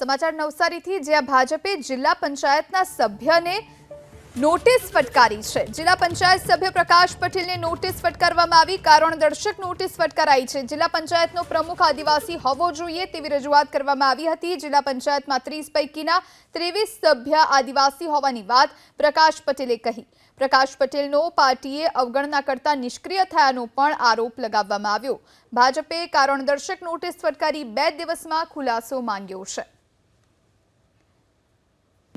સમાચાર નવસારીથી જ્યાં ભાજપે જિલ્લા પંચાયતના સભ્યને નોટિસ ફટકારી છે. જિલ્લા પંચાયત સભ્ય પ્રકાશ પટેલને નોટિસ ફટકારવામાં આવી. કારણ દર્શક નોટિસ ફટકારાઈ છે. જિલ્લા પંચાયતનો પ્રમુખ આદિવાસી હોવો જોઈએ તેવી રજૂઆત કરવામાં આવી હતી. જિલ્લા પંચાયતમાં ત્રીસ પૈકીના ત્રેવીસ સભ્ય આદિવાસી હોવાની વાત પ્રકાશ પટેલે કહી. પ્રકાશ પટેલનો પાર્ટીએ અવગણના કરતા નિષ્ક્રિય થયાનો પણ આરોપ લગાવવામાં આવ્યો. ભાજપે કારણ દર્શક નોટિસ ફટકારી બે દિવસમાં ખુલાસો માંગ્યો છે.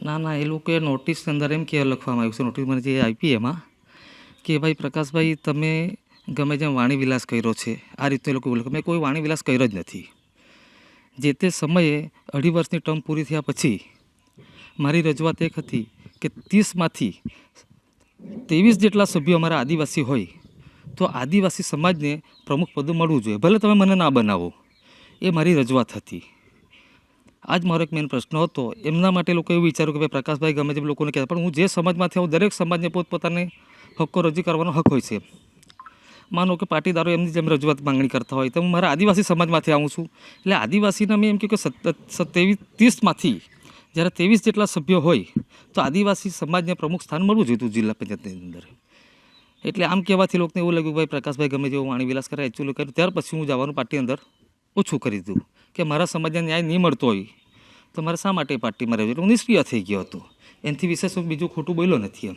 ના ના, એ લોકોએ નોટિસની અંદર એમ કે લખવામાં આવ્યું છે નોટિસ મને જે આપી એમાં, કે ભાઈ પ્રકાશભાઈ, તમે ગમે જેમ વાણીવિલાસ કર્યો છે, આ રીતે એ લોકો એવું મેં કોઈ વાણીવિલાસ કર્યો જ નથી. જે તે સમયે અઢી વર્ષની ટર્મ પૂરી થયા પછી મારી રજૂઆત એક હતી કે ત્રીસમાંથી ત્રેવીસ જેટલા સભ્યો અમારા આદિવાસી હોય, તો આદિવાસી સમાજને પ્રમુખ પદ મળવું જોઈએ. ભલે તમે મને ના બનાવો, એ મારી રજૂઆત હતી. આ જ મારો એક મેન પ્રશ્ન હતો. એમના માટે લોકો એવું વિચાર્યું કે ભાઈ પ્રકાશભાઈ ગમે તેમ લોકોને કહેતા, પણ હું જે સમાજમાંથી આવું, દરેક સમાજને પોતપોતાને હક્કો રજૂ કરવાનો હક હોય છે. માનો કે પાટીદારો એમની જેમ રજૂઆત માંગણી કરતા હોય, તો હું મારા આદિવાસી સમાજમાંથી આવું છું. એટલે આદિવાસીના મેં એમ કહ્યું કે ત્રેવીસ ત્રીસમાંથી જ્યારે ત્રેવીસ જેટલા સભ્યો હોય, તો આદિવાસી સમાજને પ્રમુખ સ્થાન મળવું જોઈતું જિલ્લા પંચાયતની અંદર. એટલે આમ કહેવાથી લોકોને એવું લાગ્યું ભાઈ પ્રકાશભાઈ ગમે તેવું વાણી વિલાસ કરે એકચ્યુઅલી કર્યું ત્યાર પછી હું જવાનું પાર્ટી અંદર ઓછું કરી દીધું. કે મારા સમાજને ન્યાય નહીં મળતો હોય તો મારે શા માટે પાર્ટીમાં રહેવું એટલે હું નિષ્ક્રિય થઈ ગયો હતો. એનાથી વિશેષ હું બીજું ખોટું બોલ્યો નથી એમ.